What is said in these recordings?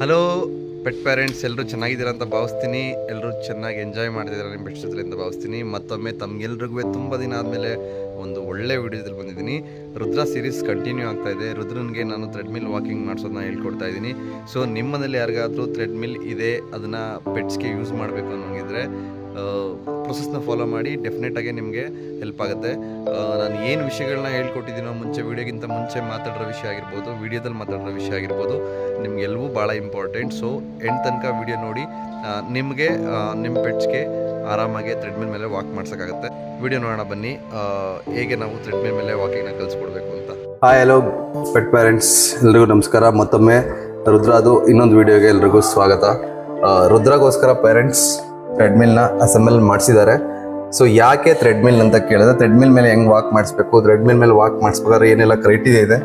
Hello pet parents ಎಲ್ಲರೂ ಚೆನ್ನಾಗಿದ್ದೀರಾ ಅಂತ ಭಾವಿಸ್ತೀನಿ. ಎಲ್ಲರೂ ಚೆನ್ನಾಗಿ ಎಂಜಾಯ್ ಮಾಡ್ತಿದ್ದಾರೆ ನಿಮ್ಮ ಬೆಸ್ಟ್ ಭಾವಿಸ್ತೀನಿ. ಮತ್ತೊಮ್ಮೆ ತಮ್ಗೆಲ್ರಿಗೂ ತುಂಬ ದಿನ ಆದಮೇಲೆ ಒಂದು ಒಳ್ಳೆ ವಿಡಿಯೋದಲ್ಲಿ ಬಂದಿದ್ದೀನಿ. ರುದ್ರ ಸೀರೀಸ್ ಕಂಟಿನ್ಯೂ ಆಗ್ತಾ ಇದೆ. ರುದ್ರನಿಗೆ ನಾನು ಥ್ರೆಡ್ಮಿಲ್ ವಾಕಿಂಗ್ ಮಾಡಿಸೋದನ್ನ ಹೇಳ್ಕೊಡ್ತಾ ಇದ್ದೀನಿ. ಸೊ ನಿಮ್ಮನೇಲಿ ಯಾರಿಗಾದರೂ ಥ್ರೆಡ್ಮಿಲ್ ಇದೆ, ಅದನ್ನು ಪೆಟ್ಸ್ಗೆ ಯೂಸ್ ಮಾಡಬೇಕು ಅನ್ನೋಂಗಿದ್ರೆ ಪ್ರೊಸೆಸ್ನ ಫಾಲೋ ಮಾಡಿ ಡೆಫಿನೆಟಾಗಿ ನಿಮಗೆ ಹೆಲ್ಪ್ ಆಗುತ್ತೆ. ನಾನು ಏನು ವಿಷಯಗಳನ್ನ ಹೇಳ್ಕೊಟ್ಟಿದ್ದೀನೋ ಮುಂಚೆ ವಿಡಿಯೋಗಿಂತ ಮುಂಚೆ ಮಾತಾಡಿರೋ ವಿಷಯ ಆಗಿರ್ಬೋದು ವಿಡಿಯೋದಲ್ಲಿ ಮಾತಾಡಿರೋ ವಿಷಯ ಆಗಿರ್ಬೋದು ನಿಮಗೆಲ್ಲವೂ ಭಾಳ ಇಂಪಾರ್ಟೆಂಟ್ ಸೊ ಎಂಡ್ ತನಕ ವಿಡಿಯೋ ನೋಡಿ ನಿಮಗೆ ನಿಮ್ಮ ಪೆಟ್ಸ್ಗೆ ಆರಾಮಾಗಿ ಥ್ರೆಡ್ಮಿಲ್ ಮೇಲೆ ವಾಕ್ ಮಾಡ್ಸೋಕ್ಕಾಗುತ್ತೆ. ವಿಡಿಯೋ ನೋಡೋಣ ಬನ್ನಿ ಹೇಗೆ ನಾವು ಥ್ರೆಡ್ಮಿಲ್ ಮೇಲೆ ವಾಕಿಂಗ್ನ ಕಲಿಸ್ಕೊಡ್ಬೇಕು ಅಂತ. ಹಾಯ್ ಹಲೋ ಪೆಟ್ ಪೇರೆಂಟ್ಸ್ ಎಲ್ರಿಗೂ ನಮಸ್ಕಾರ. ಮತ್ತೊಮ್ಮೆ ರುದ್ರಾದು ಇನ್ನೊಂದು ವಿಡಿಯೋಗೆ ಎಲ್ರಿಗೂ ಸ್ವಾಗತ. ರುದ್ರಗೋಸ್ಕರ ಪೇರೆಂಟ್ಸ್ ಥ್ರೆಡ್ಮಿಲ್ನ ಅಸೆಂಬಲ್ ಮಾಡಿಸಿದ್ದಾರೆ ಸೊ ಯಾಕೆ ಥ್ರೆಡ್ಮಿಲ್ ಅಂತ ಕೇಳಿದ್ರೆ ಥ್ರೆಡ್ಮಿಲ್ ಮೇಲೆ ಹೆಂಗೆ ವಾಕ್ ಮಾಡಿಸ್ಬೇಕು? ಥ್ರೆಡ್ಮಿಲ್ ಮೇಲೆ ವಾಕ್ ಮಾಡಿಸ್ಬೇಕಾದ್ರೆ ಏನೆಲ್ಲ ಕ್ರೈಟೀರಿಯಾ ಇದೆ?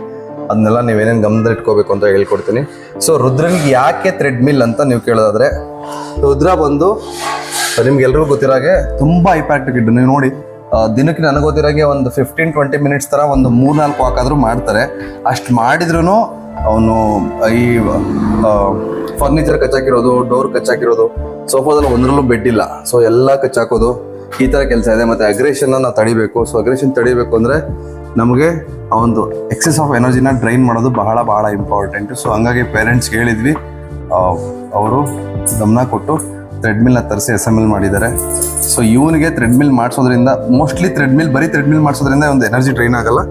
ಅದನ್ನೆಲ್ಲ ನೀವೇನೇನು ಗಮನದಲ್ಲಿ ಇಟ್ಕೋಬೇಕು ಅಂತ ಹೇಳ್ಕೊಡ್ತೀನಿ. ಸೊ ರುದ್ರನಿಗೆ ಯಾಕೆ ಥ್ರೆಡ್ಮಿಲ್ ಅಂತ ನೀವು ಕೇಳೋದಾದ್ರೆ, ರುದ್ರ ಬಂದು ನಿಮ್ಗೆಲ್ರಿಗೂ ಗೊತ್ತಿರಾಗೆ ತುಂಬ ಇಂಪ್ಯಾಕ್ಟ್ ಗಿಡ್ ನೀವು ನೋಡಿ ದಿನಕ್ಕೆ ನನಗೆ ಗೊತ್ತಿರೋಗೆ ಒಂದು ಫಿಫ್ಟೀನ್ ಟ್ವೆಂಟಿ ಮಿನಿಟ್ಸ್ ಥರ ಒಂದು ಮೂರ್ನಾಲ್ಕು ವಾಕ್ ಆದರೂ ಮಾಡ್ತಾರೆ. ಅಷ್ಟು ಮಾಡಿದ್ರೂ ಅವನು ಈ ಫರ್ನಿಚರ್ ಕಚ್ಚಾಕಿರೋದು ಡೋರ್ ಕಚ್ಚಾಕಿರೋದು ಸೋಫಾದಲ್ಲಿ ಒಂದರಲ್ಲೂ ಬೆಡ್ ಇಲ್ಲ. ಸೊ ಎಲ್ಲ ಕಚ್ಚಾಕೋದು. ಈ ಥರ ಕೆಲಸ ಇದೆ. ಮತ್ತು ಅಗ್ರೇಷನ್ನ ನಾವು ತಡಿಬೇಕು. ಸೊ ಅಗ್ರೇಷನ್ ತಡಿಬೇಕು ಅಂದರೆ ನಮಗೆ ಆ ಒಂದು ಎಕ್ಸೆಸ್ ಆಫ್ ಎನರ್ಜಿನ ಡ್ರೈನ್ ಮಾಡೋದು ಬಹಳ ಬಹಳ ಇಂಪಾರ್ಟೆಂಟ್ ಸೊ ಹಂಗಾಗಿ ಪೇರೆಂಟ್ಸ್ ಹೇಳಿದ್ವಿ. ಅವರು ಗಮನ ಕೊಟ್ಟು ಥ್ರೆಡ್ಮಿಲ್ನ ತರಿಸಿ ಅಸೆಂಬಲ್ ಮಾಡಿದ್ದಾರೆ. ಸೊ ಇವನಿಗೆ ಥ್ರೆಡ್ಮಿಲ್ ಮಾಡಿಸೋದ್ರಿಂದ ಮೋಸ್ಟ್ಲಿ ಥ್ರೆಡ್ಮಿಲ್ ಬರೀ ಥ್ರೆಡ್ಮಿಲ್ ಮಾಡಿಸೋದ್ರಿಂದ ಒಂದು ಎನರ್ಜಿ ಡ್ರೈನ್ ಆಗಲ್ಲ.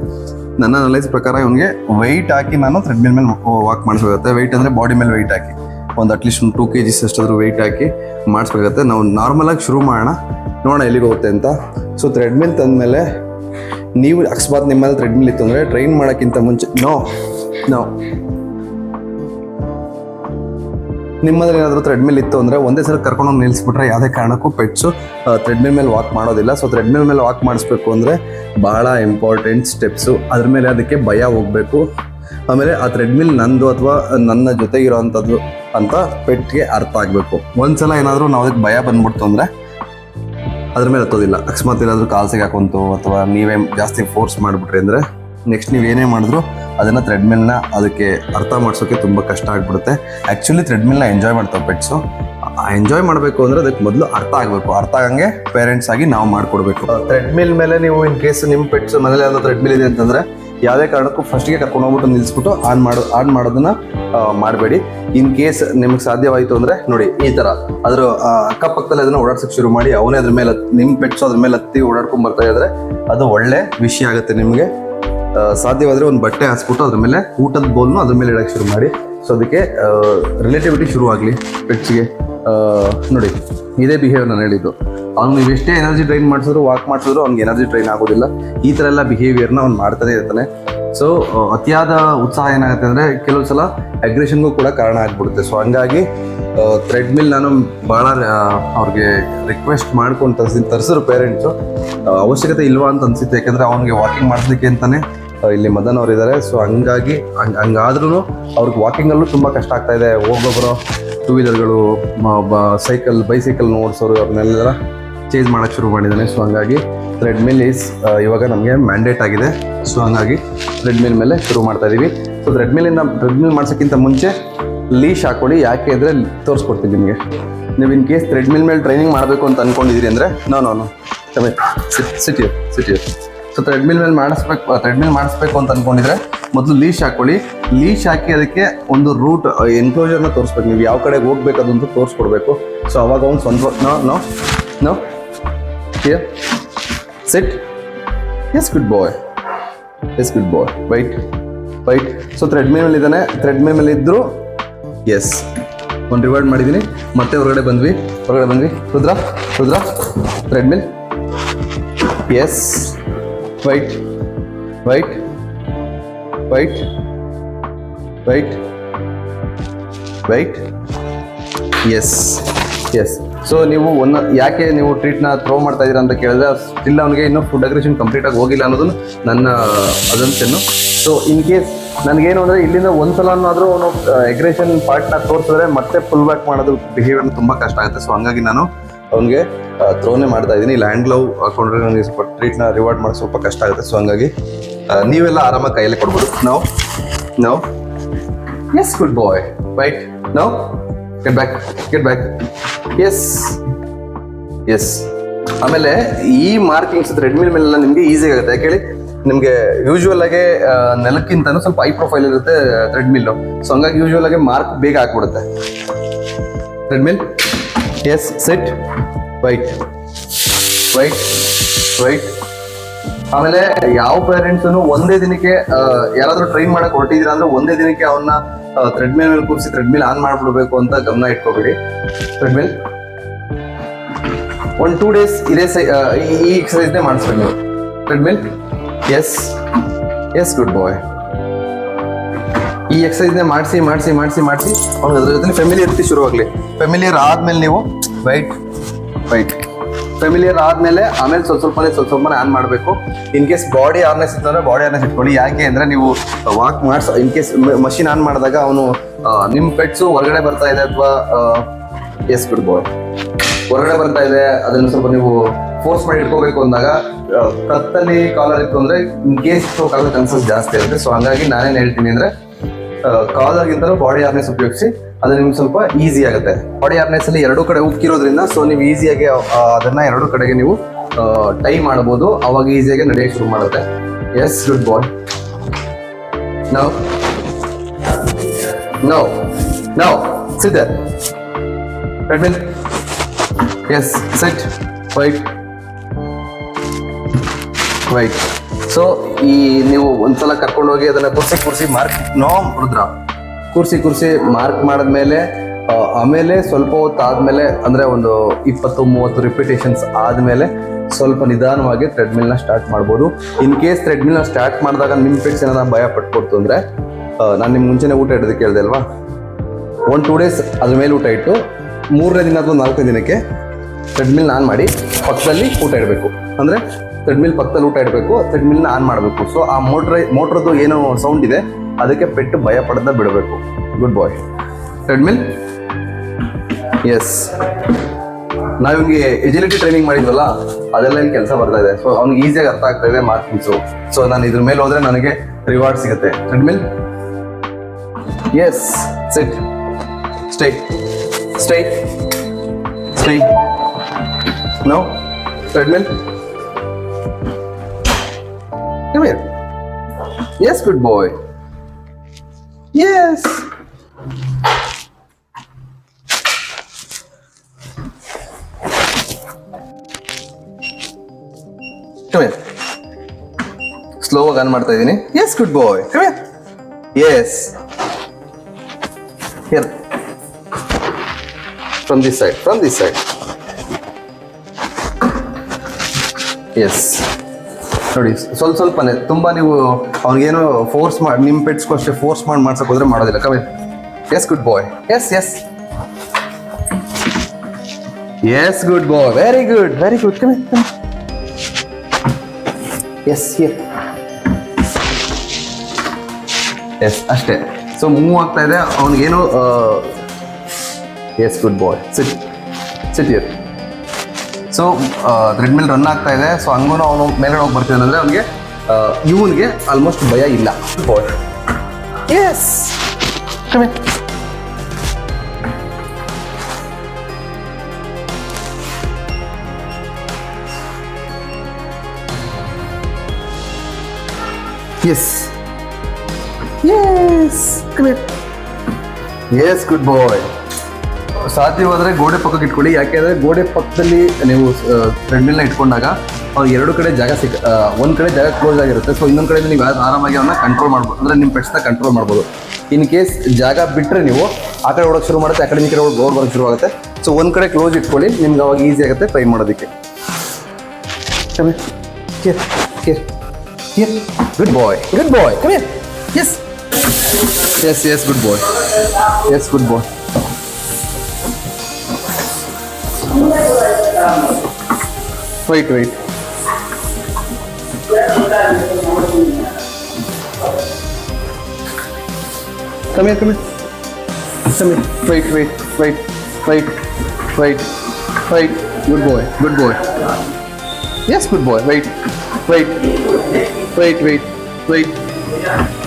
ನನ್ನ ಅನಲೈಸ್ ಪ್ರಕಾರ ಇವನಿಗೆ ವೆಯ್ಟ್ ಹಾಕಿ ನಾನು ಥ್ರೆಡ್ಮಿಲ್ ಮೇಲೆ ವಾಕ್ ಮಾಡಿಸ್ಬೇಕಾಗುತ್ತೆ ವೆಯ್ಟ್ ಅಂದರೆ ಬಾಡಿ ಮೇಲೆ ವೆಯ್ಟ್ ಹಾಕಿ. ಒಂದು ಅಟ್ಲೀಸ್ಟ್ ಒಂದು ಟೂ ಕೆ ಜಿಸ್ ಅಷ್ಟಾದರೂ ವೆಯ್ಟ್ ಹಾಕಿ ಮಾಡಿಸ್ಬೇಕಾಗತ್ತೆ. ನಾವು ನಾರ್ಮಲಾಗಿ ಶುರು ಮಾಡೋಣ. ನೋಡೋಣ ಎಲ್ಲಿಗೆ ಹೋಗುತ್ತೆ ಅಂತ. ಸೊ ಥ್ರೆಡ್ಮಿಲ್ ತಂದಮೇಲೆ ನೀವು ಅಕಸ್ಮಾತ್ ನಿಮ್ಮಲ್ಲಿ ಥ್ರೆಡ್ಮಿಲ್ ಇತ್ತು ಅಂದರೆ ಟ್ರೈನ್ ಮಾಡೋಕ್ಕಿಂತ ಮುಂಚೆ ನೋ ನೋ ನಿಮ್ಮಲ್ಲಿ ಏನಾದರೂ ಥ್ರೆಡ್ಮಿಲ್ ಇತ್ತು ಅಂದರೆ ಒಂದೇ ಸಲ ಕರ್ಕೊಂಡು ನಿಲ್ಲಿಸ್ಬಿಟ್ರೆ ಯಾವುದೇ ಕಾರಣಕ್ಕೂ ಪೆಟ್ಸು ಥ್ರೆಡ್ಮಿಲ್ ಮೇಲೆ ವಾಕ್ ಮಾಡೋದಿಲ್ಲ. ಸೊ ಥ್ರೆಡ್ಮಿಲ್ ಮೇಲೆ ವಾಕ್ ಮಾಡಿಸ್ಬೇಕು ಅಂದರೆ ಭಾಳ ಇಂಪಾರ್ಟೆಂಟ್ ಸ್ಟೆಪ್ಸು ಅದ್ರ ಮೇಲೆ ಅದಕ್ಕೆ ಭಯ ಹೋಗಬೇಕು. ಆಮೇಲೆ ಆ ಥ್ರೆಡ್ಮಿಲ್ ನಂದು ಅಥವಾ ನನ್ನ ಜೊತೆಗಿರೋ ಅಂಥದ್ದು ಅಂತ ಪೆಟ್ಗೆ ಅರ್ಥ ಆಗಬೇಕು. ಒಂದ್ಸಲ ಏನಾದರೂ ನಾವು ಅದಕ್ಕೆ ಭಯ ಬಂದ್ಬಿಡ್ತು ಅಂದರೆ ಅದ್ರ ಮೇಲೆ ಹತ್ತೋದಿಲ್ಲ. ಅಕಸ್ಮಾತ್ ಏನಾದರೂ ಕಾಲ್ಸಿಗೆ ಸಿಗಾಕೊಂತು ಅಥವಾ ನೀವೇ ಜಾಸ್ತಿ ಫೋರ್ಸ್ ಮಾಡಿಬಿಟ್ರಿ ಅಂದರೆ ನೆಕ್ಸ್ಟ್ ನೀವು ಏನೇ ಮಾಡಿದ್ರು ಅದನ್ನು ಥ್ರೆಡ್ಮಿಲ್ನ ಅದಕ್ಕೆ ಅರ್ಥ ಮಾಡಿಸೋಕೆ ತುಂಬ ಕಷ್ಟ ಆಗಿಬಿಡುತ್ತೆ. ಆ್ಯಕ್ಚುಲಿ ಥ್ರೆಡ್ಮಿಲ್ನ ಎಂಜಾಯ್ ಮಾಡ್ತಾವೆ ಪೆಟ್ಸು ಎಂಜಾಯ್ ಮಾಡಬೇಕು ಅಂದರೆ ಅದಕ್ಕೆ ಮೊದಲು ಅರ್ಥ ಆಗಬೇಕು. ಅರ್ಥ ಆಗಂಗೆ ಪೇರೆಂಟ್ಸ್ ಆಗಿ ನಾವು ಮಾಡಿಕೊಡ್ಬೇಕು. ಥ್ರೆಡ್ಮಿಲ್ ಮೇಲೆ ನೀವು ಇನ್ ಕೇಸ್ ನಿಮ್ಮ ಪೆಟ್ಸ್ ಮನೇಲಿ ಯಾವ್ದೋ ಥ್ರೆಡ್ಮಿಲ್ ಇದೆ ಅಂತಂದರೆ ಯಾವುದೇ ಕಾರಣಕ್ಕೂ ಫಸ್ಟ್ಗೆ ಕರ್ಕೊಂಡು ಹೋಗ್ಬಿಟ್ಟು ನಿಲ್ಲಿಸ್ಬಿಟ್ಟು ಆನ್ ಮಾಡೋ ಆನ್ ಮಾಡೋದನ್ನ ಮಾಡಬೇಡಿ. ಇನ್ ಕೇಸ್ ನಿಮಗೆ ಸಾಧ್ಯವಾಯಿತು ಅಂದರೆ ನೋಡಿ, ಈ ಥರ ಅದರ ಅಕ್ಕಪಕ್ಕದಲ್ಲಿ ಅದನ್ನು ಓಡಾಡ್ಸೋಕ್ಕೆ ಶುರು ಮಾಡಿ, ಅವನೇ ಅದ್ರ ಮೇಲೆ ನಿಮ್ಮ ಪೆಟ್ಸ್ ಅದ್ರ ಮೇಲೆ ಹತ್ತಿ ಓಡಾಡ್ಕೊಂಡು ಬರ್ತಾ ಇದ್ರೆ ಅದು ಒಳ್ಳೆ ವಿಷಯ ಆಗುತ್ತೆ ನಿಮಗೆ. ಸಾಧ್ಯವಾದರೆ ಒಂದು ಬಟ್ಟೆ ಹಾಸ್ಬಿಟ್ಟು ಅದ್ರ ಮೇಲೆ, ಊಟದ ಬೋಲ್ನು ಅದ್ರ ಮೇಲೆ ಇಡೋಕ್ಕೆ ಶುರು ಮಾಡಿ. ಸೊ ಅದಕ್ಕೆ ರಿಲೇಟಿವಿಟಿ ಶುರು ಆಗಲಿ ಪೆಟ್ಸ್ಗೆ ನೋಡಿ, ಇದೇ ಬಿಹೇವಿಯರ್ ನಾನು ಹೇಳಿದ್ದು. ಅವ್ನು ಎಷ್ಟೇ ಎನರ್ಜಿ ಡ್ರೈನ್ ಮಾಡಿಸಿದ್ರು ವಾಕ್ ಮಾಡಿಸಿದ್ರು, ಅವ್ನಿಗೆ ಎನರ್ಜಿ ಡ್ರೈನ್ ಆಗೋದಿಲ್ಲ. ಈ ಥರ ಎಲ್ಲ ಬಿಹೇವಿಯರ್ನ ಅವ್ನು ಮಾಡ್ತಾನೆ ಇರ್ತಾನೆ. ಸೊ ಅತಿಯಾದ ಉತ್ಸಾಹ ಏನಾಗುತ್ತೆ ಅಂದರೆ, ಕೆಲವು ಸಲ ಅಗ್ರೆಷನ್ಗೂ ಕೂಡ ಕಾರಣ ಆಗ್ಬಿಡುತ್ತೆ. ಸೊ ಹಂಗಾಗಿ ಥ್ರೆಡ್ಮಿಲ್ ನಾನು ಭಾಳ ಅವ್ರಿಗೆ ರಿಕ್ವೆಸ್ಟ್ ಮಾಡ್ಕೊಂಡು ತರಿಸಿ ತರಿಸಿದ್ರು ಪೇರೆಂಟ್ಸು ಅವಶ್ಯಕತೆ ಇಲ್ವಾ ಅಂತ ಅನಿಸುತ್ತೆ. ಯಾಕಂದರೆ ಅವನಿಗೆ ವಾಕಿಂಗ್ ಮಾಡಿಸ್ಲಿಕ್ಕೆ ಅಂತಲೇ ಇಲ್ಲಿ ಮದನ್ ಅವರಿದ್ದಾರೆ ಇದ್ದಾರೆ ಸೊ ಹಂಗಾಗಿ, ಹಂಗೆ ಹಂಗಾದ್ರೂ ಅವ್ರಿಗೆ ವಾಕಿಂಗಲ್ಲೂ ತುಂಬ ಕಷ್ಟ ಆಗ್ತಾಯಿದೆ ಹೋಗೋಬ್ರು ಟೂ ವೀಲರ್ಗಳು ಸೈಕಲ್ ಬೈಸೈಕಲ್ ಓಡಿಸೋರು ಅವ್ರನ್ನೆಲ್ಲ ಚೇಂಜ್ ಮಾಡೋಕ್ಕೆ ಶುರು ಮಾಡಿದ್ದಾನೆ ಸೊ ಹಂಗಾಗಿ ಥ್ರೆಡ್ಮಿಲ್ ಈಸ್ ಇವಾಗ ನಮಗೆ ಮ್ಯಾಂಡೇಟ್ ಆಗಿದೆ. ಸೊ ಹಂಗಾಗಿ ಥ್ರೆಡ್ಮಿಲ್ ಮೇಲೆ ಶುರು ಮಾಡ್ತಾ ಇದ್ದೀವಿ ಸೊ ಥ್ರೆಡ್ಮಿಲಿಂದ ಥ್ರೆಡ್ಮಿಲ್ ಮಾಡ್ಸೋಕ್ಕಿಂತ ಮುಂಚೆ ಲೀಶ್ ಹಾಕೊಳ್ಳಿ ಯಾಕೆ ಅಂದರೆ ತೋರಿಸ್ಕೊಡ್ತೀನಿ ನಿಮಗೆ. ನೀವು ಇನ್ ಕೇಸ್ ಥ್ರೆಡ್ಮಿಲ್ ಮೇಲೆ ಟ್ರೈನಿಂಗ್ ಮಾಡಬೇಕು ಅಂತ ಅಂದ್ಕೊಂಡಿದ್ದೀರಿ ಅಂದರೆ no no no so treadmill ಮೇಲೆ ಮಾಡಿಸ್ಬೇಕು ಥ್ರೆಡ್ಮಿಲ್ ಮಾಡಿಸ್ಬೇಕು ಅಂತ ಅಂದ್ಕೊಂಡಿದ್ರೆ ಮೊದಲು ಲೀಶ್ ಹಾಕೊಳ್ಳಿ. ಲೀಶ್ ಹಾಕಿ ಅದಕ್ಕೆ ಒಂದು ರೂಟ್ ಎನ್ಕ್ಲೋಜರ್ನ ತೋರಿಸ್ಬೇಕು. ನೀವು ಯಾವ ಕಡೆಗೆ ಹೋಗ್ಬೇಕು ಅದಂತೂ ತೋರಿಸ್ಕೊಡ್ಬೇಕು. ಸೊ ಅವಾಗ ಅವ್ನು ಸ್ವಂತ no no no here set yes good boy yes good boy wait wait so treadmill ಮೇಲೆ ಇದ್ದಾನೆ. ಥ್ರೆಡ್ಮಿ ಮೇಲೆ ಇದ್ದರು ಎಸ್ ಒಂದು ರಿವಾರ್ಡ್ ಮಾಡಿದ್ದೀನಿ. ಮತ್ತೆ ಹೊರಗಡೆ ಬಂದ್ವಿ. ಹೊರಗಡೆ ಬಂದ್ವಿ. Rudra Rudra. Treadmill yes wait wait wait wait wait yes yes so ನೀವು ಒಂದು ಯಾಕೆ ನೀವು ಟ್ರೀಟ್ನ ಥ್ರೋ ಮಾಡ್ತಾ ಇದ್ದೀರಾ ಅಂತ ಕೇಳಿದ್ರೆ ಸ್ಟಿಲ್ ಅವನಿಗೆ ಇನ್ನೂ ಫುಡ್ ಅಗ್ರೇಷನ್ ಕಂಪ್ಲೀಟಾಗಿ ಹೋಗಿಲ್ಲ ಅನ್ನೋದನ್ನು ನನ್ನ ಅದಂಶನ್ನು ಸೊ ಇನ್ ಕೇಸ್ ನನಗೇನು ಅಂದರೆ ಇಲ್ಲಿಂದ ಒಂದ್ಸಲನಾದರೂ ಅವನು ಎಗ್ರೇಷನ್ ಪಾರ್ಟ್ನ ತೋರಿಸಿದ್ರೆ ಮತ್ತೆ ಫುಲ್ ಬ್ಯಾಕ್ ಮಾಡೋದು ಬಿಹೇವಿಯರ್ನ ತುಂಬ ಕಷ್ಟ ಆಗುತ್ತೆ. ಸೊ ಹಂಗಾಗಿ ನಾನು ಅವನಿಗೆ ಥ್ರೋನೇ ಮಾಡ್ತಾ ಇದ್ದೀನಿ. ಲ್ಯಾಂಡ್ ಗ್ಲೌ ಹಾಕೊಂಡ್ರೆ ನನಗೆ ಸ್ವಲ್ಪ ಟ್ರೀಟ್ನ ರಿವಾರ್ಡ್ ಮಾಡೋಕೆ ಸ್ವಲ್ಪ ಕಷ್ಟ ಆಗುತ್ತೆ. ಸೊ ಹಂಗಾಗಿ ನೀವೆಲ್ಲ ಆರಾಮಾಗಿ ಕೈಯಲ್ಲಿ ಕೊಡ್ಬೋದು. ನಾವು ನಾವು ಎಸ್ ಗುಡ್ ಬಾಯ್ ರೈಟ್ ನಾವು get back get back yes yes ಆಮೇಲೆ, ಈ ಮಾರ್ಕಿಂಗ್ಸ್ ರೆಡ್ಮಿಲ್ ಮೇಲೆಲ್ಲ ನಿಮಗೆ ಈಸಿ ಆಗುತ್ತೆ. ಯಾಕೇಳಿ ನಿಮಗೆ ಯೂಶುವಲ್ ಆಗಿ ನೆಲಕ್ಕಿಂತನೂ ಸ್ವಲ್ಪ ಐ ಪ್ರೊಫೈಲ್ ಇರುತ್ತೆ ಥ್ರೆಡ್ಮಿಲ್ಲು ಸೊ ಹಂಗಾಗಿ ಯೂಶುವಲ್ ಆಗಿ ಮಾರ್ಕ್ ಬೇಗ ಹಾಕ್ಬಿಡುತ್ತೆ treadmill yes set wait wait wait ಆಮೇಲೆ ಯಾವ ಪೇರೆಂಟ್ಸ್ ಒಂದೇ ದಿನಕ್ಕೆ ಯಾರಾದರೂ ಟ್ರೈನ್ ಮಾಡಕ್ ಹೊರಟಿದೀರ ಅಂದ್ರೆ ಒಂದೇ ದಿನಕ್ಕೆ ಅವನ್ನ ಥ್ರೆಡ್ಮಿಲ್ ಮೇಲೆ ಕೂರಿಸಿ ಥ್ರೆಡ್ಮಿಲ್ ಆನ್ ಮಾಡ್ಬಿಡ್ಬೇಕು ಅಂತ ಗಮನ ಇಟ್ಕೋಬೇಡಿ. ಥ್ರೆಡ್ಮಿಲ್ ಒನ್ ಟೂ ಡೇಸ್ ಇದೇ ಸೈ ಈ- ಎಕ್ಸಸೈಸ್ನೇ ಮಾಡಿಸ್ಬೇಕು ನೀವು. Treadmill yes yes good boy ಎಕ್ಸಸೈಸ್ನೇ ಮಾಡಿಸಿ ಮಾಡಿಸಿ ಮಾಡಿಸಿ ಮಾಡಿಸಿ, ಅವ್ನಿಗೆ ಅದ್ರ ಜೊತೆ ಫೆಮಿಲಿಯರ್ ಶುರುವಾಗಲಿ ಫೆಮಿಲಿಯರ್ ಆದಮೇಲೆ ನೀವು ವೈಟ್ ವೈಟ್ ಫೆಮಿಲಿಯರ್ ಆದಮೇಲೆ ಆಮೇಲೆ ಸ್ವಲ್ಪ ಸ್ವಲ್ಪನೇ ಸ್ವಲ್ಪ ಸ್ವಲ್ಪನೇ ಆನ್ ಮಾಡಬೇಕು. ಇನ್ ಕೇಸ್ ಬಾಡಿ ಆರ್ನೆಸ್ ಇತ್ತಂದ್ರೆ ಬಾಡಿ ಆರ್ನೆಸ್ ಇಟ್ಕೊಳ್ಳಿ. ಯಾಕೆ ಅಂದ್ರೆ ನೀವು ವಾಕ್ ಮಾಡಿಸ್ ಇನ್ ಕೇಸ್ ಮಷಿನ್ ಆನ್ ಮಾಡಿದಾಗ ಅವನು ನಿಮ್ಮ ಪೆಟ್ಸು ಹೊರಗಡೆ ಬರ್ತಾ ಇದೆ ಅಥವಾ ಎಸ್ ಬಿಡ್ಬೋದು ಹೊರಗಡೆ ಬರ್ತಾ ಇದೆ, ಅದನ್ನು ಸ್ವಲ್ಪ ನೀವು ಫೋರ್ಸ್ ಮಾಡಿ ಇಟ್ಕೋಬೇಕು ಅಂದಾಗ ಕತ್ತಲ್ಲಿ ಕಾಲರ್ ಇತ್ತು ಅಂದ್ರೆ ಇನ್ ಕೇಸ್ ಆಗೋ ಚಾನ್ಸಸ್ ಜಾಸ್ತಿ ಇರುತ್ತೆ. ಸೊ ಹಂಗಾಗಿ ನಾನೇನು ಹೇಳ್ತೀನಿ ಅಂದ್ರೆ ಕಾಲರ್ಗಿಂತಲೂ ಬಾಡಿ ಹಾರ್ನೆಸ್ ಉಪಯೋಗಿಸಿ ಅದು ನಿಮ್ಗೆ ಸ್ವಲ್ಪ ಈಸಿ ಆಗುತ್ತೆ. ಬಾಡಿ ಹಾರ್ನೆಸ್ ಅಲ್ಲಿ ಎರಡೂ ಕಡೆ ಉಕ್ಕಿರೋದ್ರಿಂದ ಸೊ ನೀವು ಈಸಿಯಾಗಿ ಅದನ್ನ ಎರಡೂ ಕಡೆಗೆ ನೀವು ಟೈ ಮಾಡಬಹುದು ಅವಾಗ ಈಸಿಯಾಗಿ ನಡೆಯಕ್ಕೆ ಶುರು ಮಾಡುತ್ತೆ. Yes good boy no now now ಸಿದ್ಧ yes set wait wait. So ಈ ನೀವು ಒಂದ್ಸಲ ಕರ್ಕೊಂಡು ಹೋಗಿ ಅದನ್ನ ಕುರ್ಸಿ ಕುರ್ಸಿ ಮಾರ್ಕ್ ನೋ ರುದ್ರ. ಕುರ್ಸಿ ಕುರ್ಸಿ ಮಾರ್ಕ್ ಮಾಡಿದ್ಮೇಲೆ ಆಮೇಲೆ ಸ್ವಲ್ಪ ಹೊತ್ತು ಆದ್ಮೇಲೆ ಅಂದ್ರೆ ಒಂದು ಇಪ್ಪತ್ತು, ಮೂವತ್ತು ರಿಪಿಟೇಷನ್ಸ್ ಆದ್ಮೇಲೆ ಸ್ವಲ್ಪ ನಿಧಾನವಾಗಿ ಥ್ರೆಡ್ಮಿಲ್ನ ಸ್ಟಾರ್ಟ್ ಮಾಡ್ಬೋದು. ಇನ್ ಕೇಸ್ ಥ್ರೆಡ್ಮಿಲ್ನ ಸ್ಟಾರ್ಟ್ ಮಾಡಿದಾಗ ನಿಮ್ಮ ಫಿಟ್ಸ್ ಏನಾದ್ರು ಭಯ ಪಟ್ಕೊಡ್ತು ಅಂದ್ರೆ ನಾನು ನಿಮ್ಮ ಮುಂಚೆನೆ ಊಟ ಇಡೋದಕ್ಕೆ ಹೇಳ್ದೆ ಅಲ್ವಾ? ಒನ್ ಟೂ ಡೇಸ್ ಅದ್ರ ಮೇಲೆ ಊಟ ಇಟ್ಟು, ಮೂರನೇ ದಿನ ಅಥವಾ ನಾಲ್ಕನೇ ದಿನಕ್ಕೆ ಥ್ರೆಡ್ಮಿಲ್ ಆನ್ ಮಾಡಿ, ಪಕ್ಕದಲ್ಲಿ ಊಟ ಇಡಬೇಕು. ಅಂದರೆ ಥ್ರೆಡ್ಮಿಲ್ ಪಕ್ಕದಲ್ಲಿ ಊಟ ಇಡಬೇಕು ಥ್ರೆಡ್ಮಿಲ್ನ ಆನ್ ಮಾಡಬೇಕು. ಸೊ ಆ ಮೋಟ್ರ್ ಮೋಟ್ರದ್ದು ಏನೋ ಸೌಂಡ್ ಇದೆ, ಅದಕ್ಕೆ ಪೆಟ್ಟು ಭಯ ಪಡೆದ ಬಿಡಬೇಕು. ಗುಡ್ ಬಾಯ್ ಥ್ರೆಡ್ಮಿಲ್ ಎಸ್ ನಾವು ಎಜಿಲಿಟಿ ಟ್ರೈನಿಂಗ್ ಮಾಡಿದ್ವಲ್ಲ, ಅದೆಲ್ಲ ಇಲ್ಲಿ ಕೆಲಸ ಬರ್ತಾ ಇದೆ. ಸೊ ಅವ್ನಿಗೆ ಈಸಿಯಾಗಿ ಅರ್ಥ ಆಗ್ತಾ ಇದೆ ಮಾರ್ಕಿಂಗ್ಸು ಸೊ ನಾನು ಇದ್ರ ಮೇಲೆ ಹೋದ್ರೆ ನನಗೆ ರಿವಾರ್ಡ್ ಸಿಗುತ್ತೆ. Treadmill yes set stay stay stay no Treadmill. Come here. Yes, good boy. Yes. Come here. Slow ಆಗಿ ಆನ್ ಮಾಡ್ತಾ ಇದ್ದೀನಿ yes good boy come yes here from this side from this side Yes ನೋಡಿ, ಸ್ವಲ್ಪ ಸ್ವಲ್ಪನೇ. ತುಂಬ ನೀವು ಅವ್ನಿಗೇನು force ಮಾಡಿ ನಿಮ್ಮ ಪೆಟ್ಸ್ಗೂ ಅಷ್ಟೇ ಫೋರ್ಸ್ ಮಾಡಿ ಮಾಡ್ಸಕ್ ಹೋದ್ರೆ ಮಾಡೋದಿಲ್ಲ. Come yes good boy yes yes yes good boy very good very good come yes yes ಅಷ್ಟೇ. ಸೊ ಮೂವ್ ಆಗ್ತಾ ಇದೆ. ಅವ್ನಿಗೇನು yes good boy sit sit here so treadmill run ಆಗ್ತಾ ಇದೆ. ಸೊ ಹಂಗೂ ಅವನು ಮೇಲ್ಗಡೆ ಹೋಗಿ ಬರ್ತಿದ್ದಾನೆ ಅಂದರೆ ಅವನಿಗೆ ಇವನಿಗೆ ಆಲ್ಮೋಸ್ಟ್ ಭಯ ಇಲ್ಲ. Yes yes yes yes good boy ಸಾಧ್ಯವಾದರೆ ಗೋಡೆ ಪಕ್ಕಕ್ಕೆ ಇಟ್ಕೊಳ್ಳಿ. ಯಾಕೆಂದರೆ ಗೋಡೆ ಪಕ್ಕದಲ್ಲಿ ನೀವು ಟ್ರೆಡ್ಮಿಲ್ನ ಇಟ್ಕೊಂಡಾಗ ಅವ್ರು ಎರಡು ಕಡೆ ಜಾಗ ಸಿಕ್ ಒಂದು ಕಡೆ ಜಾಗ ಕ್ಲೋಸ್ ಆಗಿರುತ್ತೆ. ಸೊ ಇನ್ನೊಂದು ಕಡೆ ನೀವು ಯಾವ್ದು ಆರಾಮಾಗಿ ಅವನ್ನ ಕಂಟ್ರೋಲ್ ಮಾಡ್ಬೋದು ಅಂದರೆ ನಿಮ್ಮ ಪೆಟ್ಸ್ನ ಕಂಟ್ರೋಲ್ ಮಾಡ್ಬೋದು. ಇನ್ ಕೇಸ್ ಜಾಗ ಬಿಟ್ಟರೆ ನೀವು, ಆ ಕಡೆ ಓಡೋಕೆ ಶುರು ಮಾಡುತ್ತೆ, ಆ ಕಡೆ ಈ ಕಡೆ ಗೋಡ್ ಬರೋಕ್ಕೆ ಶುರು ಆಗುತ್ತೆ. ಸೊ ಒಂದು ಕಡೆ ಕ್ಲೋಸ್ ಇಟ್ಕೊಳ್ಳಿ, ನಿಮ್ಗೆ ಅವಾಗ ಈಸಿ ಆಗುತ್ತೆ ಟ್ರೈ ಮಾಡೋದಕ್ಕೆ. Good boy good boy yes yes yes good boy yes good boy Wait, wait. Come here, come here. Come here. Wait, wait, wait, wait, wait, wait. Good boy, good boy. Yes, good boy. Wait, wait, wait, wait, wait.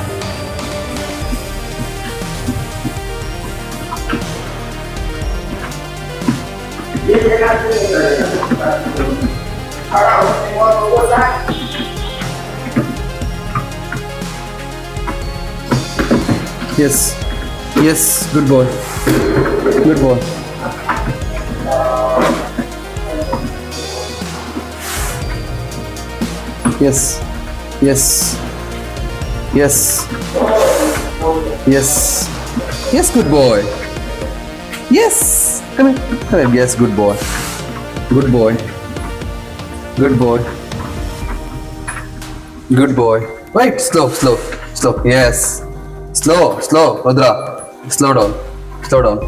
Yes. Yes, good boy. Good boy. Yes. Yes. Yes. Yes. Yes, good boy. Yes. Come here. Come here. Yes, good boy. Good boy. Good boy. Good boy. Wait, slow, slow, slow. Yes. Slow, slow, Rudra. Slow down. Slow down.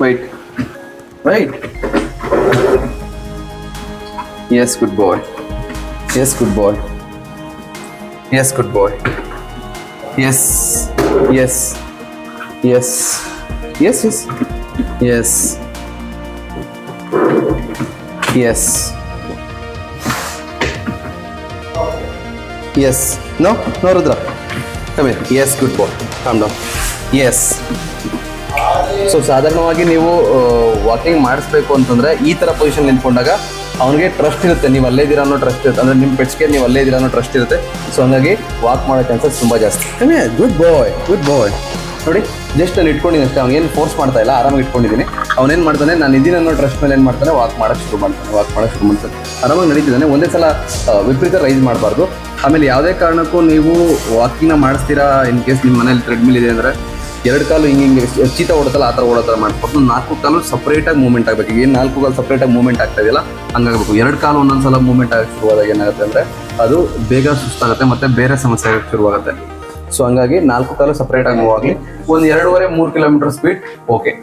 Wait. Wait. Yes, good boy. Yes, good boy. Yes, good boy. Yes. Yes. Yes. Yes, yes. Yes. Yes. Yes. No? No, Rudra. Come here. Yes, good boy. Calm down. Yes. So ಸಾಧಾರಣವಾಗಿ ನೀವು walking ಮಾಡಿಸ್ಬೇಕು ಅಂತಂದರೆ ಈ ಥರ position ನಿಂತ್ಕೊಂಡಾಗ ಅವನಿಗೆ trust ಇರುತ್ತೆ. ನೀವು ಅಲ್ಲೇ ಇದ್ದೀರಾ ಅನ್ನೋ ಟ್ರಸ್ಟ್ ಇರುತ್ತೆ. ಅಂದ್ರೆ ನಿಮ್ಮ ಪೆಟ್ಸ್ಗೆ ನೀವು ಅಲ್ಲೇ ಇದ್ದೀರಾ ಅನ್ನೋ ಟ್ರಸ್ಟ್ ಇರುತ್ತೆ. ಸೊ ಹಂಗಾಗಿ ವಾಕ್ ಮಾಡೋ ಚಾನ್ಸಸ್ ತುಂಬಾ ಜಾಸ್ತಿ. ಗುಡ್ ಬಾಯ್ ಗುಡ್ ಬಾಯ್ ನೋಡಿ ಜಸ್ಟ್ ನಾನು ಇಟ್ಕೊಂಡಿದ್ದೀನಿ ಅಷ್ಟೇ. ಅವ್ನಿಗೇನು ಫೋರ್ಸ್ ಮಾಡ್ತಾ ಇಲ್ಲ ಆರಾಮಾಗಿ ಇಟ್ಕೊಂಡಿದ್ದೀನಿ ಅವನೇನು ಮಾಡ್ತಾನೆ ನಾನು ಇದೀನಿ ಅನ್ನೋ ಟ್ರಸ್ಟ್ ಮೇಲೆ ಏನು ಮಾಡ್ತಾನೆ ವಾಕ್ ಮಾಡೋಕ್ಕೆ ಶುರು ಮಾಡ್ತಾನೆ ವಾಕ್ ಮಾಡೋಕ್ಕೆ ಶುರು ಮಾಡ್ತಾನೆ. ಆರಾಮಾಗಿ ನಡೀತಿದ್ದಾನೆ. ಒಂದೇ ಸಲ ವಿಪರೀತ ರೈಸ್ ಮಾಡಬಾರ್ದು. ಆಮೇಲೆ ಯಾವುದೇ ಕಾರಣಕ್ಕೂ ನೀವು ವಾಕಿಂಗ್ನ ಮಾಡಿಸ್ತೀರಾ ಇನ್ ಕೇಸ್ ನಿಮ್ಮ ಮನೇಲಿ ಥ್ರೆಡ್ಮಿಲ್ ಇದೆ ಅಂದರೆ? ಎರಡು ಕಾಲು ಹಿಂಗೆ ಹಿಂಗೆ ಚೀತ ಓಡತಲ್ಲ ಆ ಥರ ಓಡೋ ಥರ ನಾಲ್ಕು ಕಾಲು ಸಪ್ರೇಟಾಗಿ ಮೂವ್ಮೆಂಟ್ ಆಗಬೇಕು. ಏನು ನಾಲ್ಕು ಕಾಲು ಸಪ್ರೇಟಾಗಿ ಮೂವ್ಮೆಂಟ್ ಆಗ್ತಾ ಇದೆಯಲ್ಲ, ಹಂಗಾಗಬೇಕು. ಎರಡು ಕಾಲು ಒಂದೊಂದು ಸಲ ಮೂವ್ಮೆಂಟ್ ಆಗಕ್ಕೆ ಶುರುವಾದಾಗ ಏನಾಗುತ್ತೆ ಅಂದರೆ, ಅದು ಬೇಗ ಸುಸ್ತಾಗುತ್ತೆ ಮತ್ತು ಬೇರೆ ಸಮಸ್ಯೆ ಆಗಕ್ಕೆ ಶುರುವಾಗುತ್ತೆ. ಸೊ ಹಂಗಾಗಿ ನಾಲ್ಕು ಕಾಲು ಸಪ್ರೇಟಾಗಿ ಮೂವ್ ಆಗಲಿ. ಒಂದು ಎರಡೂವರೆ, ಮೂರು ಕಿಲೋಮೀಟರ್ ಸ್ಪೀಡ್ ಓಕೆ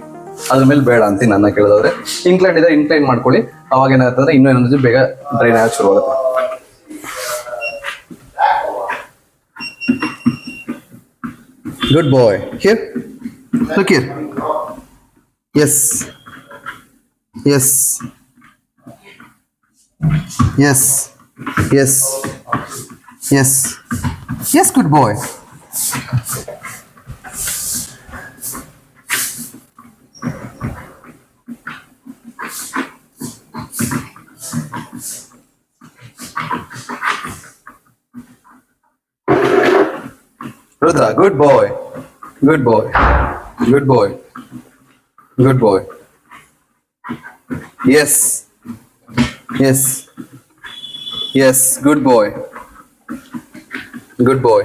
ಅದ್ರ ಮೇಲೆ ಬೇಡ ಅಂತ ನನ್ನ ಕೇಳಿದವ್ರೆ. ಇನ್ಕ್ಲೈನ್ ಇದೆ ಇನ್ಕ್ಲೈನ್ ಮಾಡ್ಕೊಳ್ಳಿ. ಅವಾಗ ಏನಾಗುತ್ತೆ ಅಂದರೆ ಇನ್ನೂ ಎನರ್ಜಿ ಬೇಗ ಡ್ರೈನ್ ಆಗಕ್ಕೆ ಶುರುವಾಗುತ್ತೆ. Good boy. Here. Look here. Yes. Yes. Yes. Yes. Yes. Yes, good boy. Rudra, good boy. Good boy. Good boy. Good boy. Yes. Yes. Yes, good boy. Good boy.